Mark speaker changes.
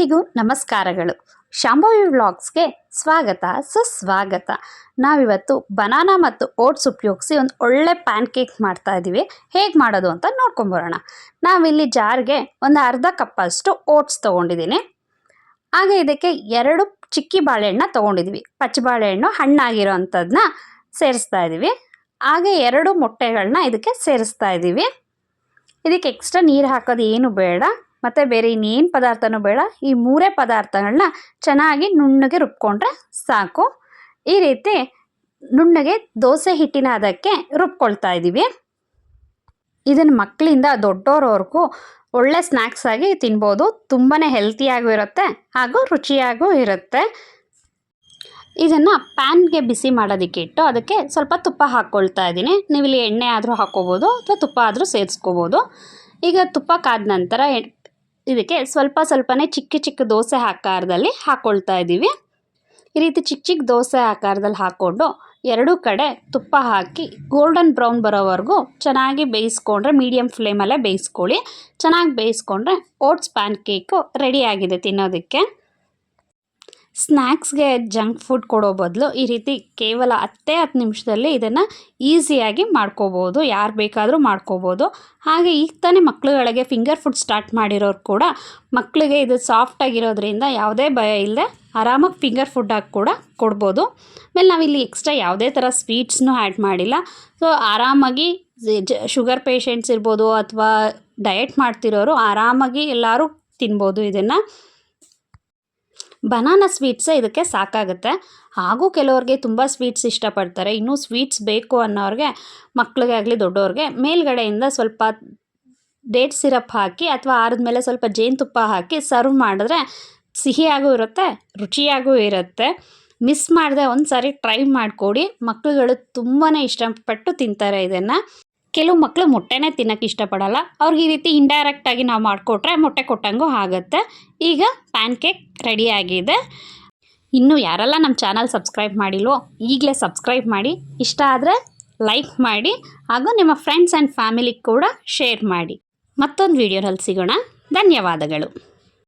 Speaker 1: ಎಲ್ಲರಿಗೂ ನಮಸ್ಕಾರಗಳು. ಶಾಂಭವಿ ವ್ಲಾಗ್ಸ್ಗೆ ಸ್ವಾಗತ, ಸುಸ್ವಾಗತ. ನಾವಿವತ್ತು ಬನಾನಾ ಮತ್ತು ಓಟ್ಸ್ ಉಪಯೋಗಿಸಿ ಒಂದು ಒಳ್ಳೆ ಪ್ಯಾನ್ ಕೇಕ್ ಮಾಡ್ತಾ ಇದ್ದೀವಿ ಹೇಗೆ ಮಾಡೋದು ಅಂತ ನೋಡ್ಕೊಂಬರೋಣ ನಾವಿಲ್ಲಿ ಜಾರ್ಗೆ ಒಂದು ಅರ್ಧ ಕಪ್ಪಷ್ಟು ಓಟ್ಸ್ ತೊಗೊಂಡಿದ್ದೀನಿ. ಹಾಗೆ ಇದಕ್ಕೆ ಎರಡು ಚಿಕ್ಕಿ ಬಾಳೆಹಣ್ಣ ತೊಗೊಂಡಿದ್ದೀವಿ ಪಚ್ಚ ಬಾಳೆಹಣ್ಣು ಹಣ್ಣಾಗಿರೋ ಅಂಥದ್ದನ್ನ ಸೇರಿಸ್ತಾ ಇದ್ದೀವಿ ಹಾಗೆ ಎರಡು ಮೊಟ್ಟೆಗಳನ್ನ ಇದಕ್ಕೆ ಸೇರಿಸ್ತಾ ಇದ್ದೀವಿ ಇದಕ್ಕೆ ಎಕ್ಸ್ಟ್ರಾ ನೀರು ಹಾಕೋದು ಏನು ಬೇಡ. ಮತ್ತು ಬೇರೆ ಇನ್ನೇನು ಪದಾರ್ಥನೂ ಬೇಡ. ಈ ಮೂರೇ ಪದಾರ್ಥಗಳನ್ನ ಚೆನ್ನಾಗಿ ನುಣ್ಣಗೆ ರುಬ್ಕೊಂಡ್ರೆ ಸಾಕು. ಈ ರೀತಿ ನುಣ್ಣಗೆ ದೋಸೆ ಹಿಟ್ಟಿನ ಅದಕ್ಕೆ ರುಬ್ಕೊಳ್ತಾ ಇದ್ದೀವಿ ಇದನ್ನು ಮಕ್ಕಳಿಂದ ದೊಡ್ಡೋರವರೆಗೂ ಒಳ್ಳೆ ಸ್ನ್ಯಾಕ್ಸ್ ಆಗಿ ತಿನ್ಬೋದು. ತುಂಬಾ ಹೆಲ್ತಿಯಾಗೂ ಇರುತ್ತೆ ಹಾಗೂ ರುಚಿಯಾಗೂ ಇರುತ್ತೆ. ಇದನ್ನು ಪ್ಯಾನ್ಗೆ ಬಿಸಿ ಮಾಡೋದಕ್ಕೆ ಇಟ್ಟು ಅದಕ್ಕೆ ಸ್ವಲ್ಪ ತುಪ್ಪ ಹಾಕ್ಕೊಳ್ತಾ ಇದ್ದೀನಿ ನೀವು ಇಲ್ಲಿ ಎಣ್ಣೆ ಆದರೂ ಹಾಕ್ಕೋಬೋದು ಅಥವಾ ತುಪ್ಪ ಆದರೂ ಸೇರಿಸ್ಕೋಬೋದು ಈಗ ತುಪ್ಪ ಕಾದ ನಂತರ ಇದಕ್ಕೆ ಸ್ವಲ್ಪ ಸ್ವಲ್ಪನೇ ಚಿಕ್ಕ ಚಿಕ್ಕ ದೋಸೆ ಆಕಾರದಲ್ಲಿ ಹಾಕ್ಕೊಳ್ತಾ ಇದ್ದೀವಿ. ಈ ರೀತಿ ಚಿಕ್ಕ ಚಿಕ್ಕ ದೋಸೆ ಆಕಾರದಲ್ಲಿ ಹಾಕ್ಕೊಂಡು ಎರಡೂ ಕಡೆ ತುಪ್ಪ ಹಾಕಿ ಗೋಲ್ಡನ್ ಬ್ರೌನ್ ಬರೋವರೆಗೂ ಚೆನ್ನಾಗಿ ಬೇಯಿಸ್ಕೊಂಡ್ರೆ ಮೀಡಿಯಮ್ ಫ್ಲೇಮಲ್ಲೇ ಬೇಯಿಸ್ಕೊಳ್ಳಿ. ಚೆನ್ನಾಗಿ ಬೇಯಿಸ್ಕೊಂಡ್ರೆ ಓಟ್ಸ್ ಪ್ಯಾನ್ ಕೇಕು ರೆಡಿಯಾಗಿದೆ ತಿನ್ನೋದಕ್ಕೆ. ಸ್ನ್ಯಾಕ್ಸ್ಗೆ ಜಂಕ್ ಫುಡ್ ಕೊಡೋ ಬದಲು ಈ ರೀತಿ ಕೇವಲ ಹತ್ತೇ ಹತ್ತು ನಿಮಿಷದಲ್ಲಿ ಇದನ್ನು ಈಸಿಯಾಗಿ ಮಾಡ್ಕೋಬೋದು, ಯಾರು ಬೇಕಾದರೂ ಮಾಡ್ಕೋಬೋದು. ಹಾಗೆ ಈಗ ತಾನೇ ಮಕ್ಕಳುಗಳಿಗೆ ಫಿಂಗರ್ ಫುಡ್ ಸ್ಟಾರ್ಟ್ ಮಾಡಿರೋರು ಕೂಡ ಮಕ್ಕಳಿಗೆ ಇದು ಸಾಫ್ಟಾಗಿರೋದ್ರಿಂದ ಯಾವುದೇ ಭಯ ಇಲ್ಲದೆ ಆರಾಮಾಗಿ ಫಿಂಗರ್ ಫುಡ್ಡಾಗಿ ಕೂಡ ಕೊಡ್ಬೋದು. ಆಮೇಲೆ ನಾವಿಲ್ಲಿ ಎಕ್ಸ್ಟ್ರಾ ಯಾವುದೇ ಥರ ಸ್ವೀಟ್ಸ್ನೂ ಆ್ಯಡ್ ಮಾಡಿಲ್ಲ. ಸೊ ಆರಾಮಾಗಿ ಶುಗರ್ ಪೇಷಂಟ್ಸ್ ಇರ್ಬೋದು ಅಥವಾ ಡಯಟ್ ಮಾಡ್ತಿರೋರು ಆರಾಮಾಗಿ ಎಲ್ಲರೂ ತಿನ್ಬೋದು ಇದನ್ನು. ಬನಾನಾ ಸ್ವೀಟ್ಸೇ ಇದಕ್ಕೆ ಸಾಕಾಗುತ್ತೆ. ಹಾಗೂ ಕೆಲವ್ರಿಗೆ ತುಂಬ ಸ್ವೀಟ್ಸ್ ಇಷ್ಟಪಡ್ತಾರೆ. ಇನ್ನೂ ಸ್ವೀಟ್ಸ್ ಬೇಕು ಅನ್ನೋರಿಗೆ ಮಕ್ಕಳಿಗೆ ಆಗಲಿ ದೊಡ್ಡವ್ರಿಗೆ ಮೇಲ್ಗಡೆಯಿಂದ ಸ್ವಲ್ಪ ಡೇಟ್ ಸಿರಪ್ ಹಾಕಿ ಅಥವಾ ಆರದ ಆರಿದ್ಮೇಲೆ ಸ್ವಲ್ಪ ಜೇನುತುಪ್ಪ ಹಾಕಿ ಸರ್ವ್ ಮಾಡಿದ್ರೆ ಸಿಹಿಯಾಗೂ ಇರುತ್ತೆ, ರುಚಿಯಾಗೂ ಇರುತ್ತೆ. ಮಿಸ್ ಮಾಡದೆ ಒಂದು ಸಾರಿ ಟ್ರೈ ಮಾಡಿಕೊಡಿ. ಮಕ್ಕಳುಗಳು ತುಂಬಾ ಇಷ್ಟಪಟ್ಟು ತಿಂತಾರೆ ಇದನ್ನು. ಕೆಲವು ಮಕ್ಕಳು ಮೊಟ್ಟೆನೇ ತಿನ್ನಕ್ಕೆ ಇಷ್ಟಪಡಲ್ಲ. ಅವ್ರಿಗೆ ಈ ರೀತಿ ಇಂಡೈರೆಕ್ಟಾಗಿ ನಾವು ಮಾಡಿಕೊಟ್ರೆ ಮೊಟ್ಟೆ ಕೊಟ್ಟಂಗೂ ಆಗುತ್ತೆ. ಈಗ ಪ್ಯಾನ್ ಕೇಕ್ ರೆಡಿಯಾಗಿದೆ ಇನ್ನು ಯಾರೆಲ್ಲ ನಮ್ಮ ಚಾನಲ್ ಸಬ್ಸ್ಕ್ರೈಬ್ ಮಾಡಿಲ್ವೋ ಈಗಲೇ ಸಬ್ಸ್ಕ್ರೈಬ್ ಮಾಡಿ. ಇಷ್ಟ ಆದರೆ ಲೈಕ್ ಮಾಡಿ ಹಾಗೂ ನಿಮ್ಮ ಫ್ರೆಂಡ್ಸ್ ಆ್ಯಂಡ್ ಫ್ಯಾಮಿಲಿಗೆ ಕೂಡ ಶೇರ್ ಮಾಡಿ. ಮತ್ತೊಂದು ವೀಡಿಯೋನಲ್ಲಿ ಸಿಗೋಣ. ಧನ್ಯವಾದಗಳು.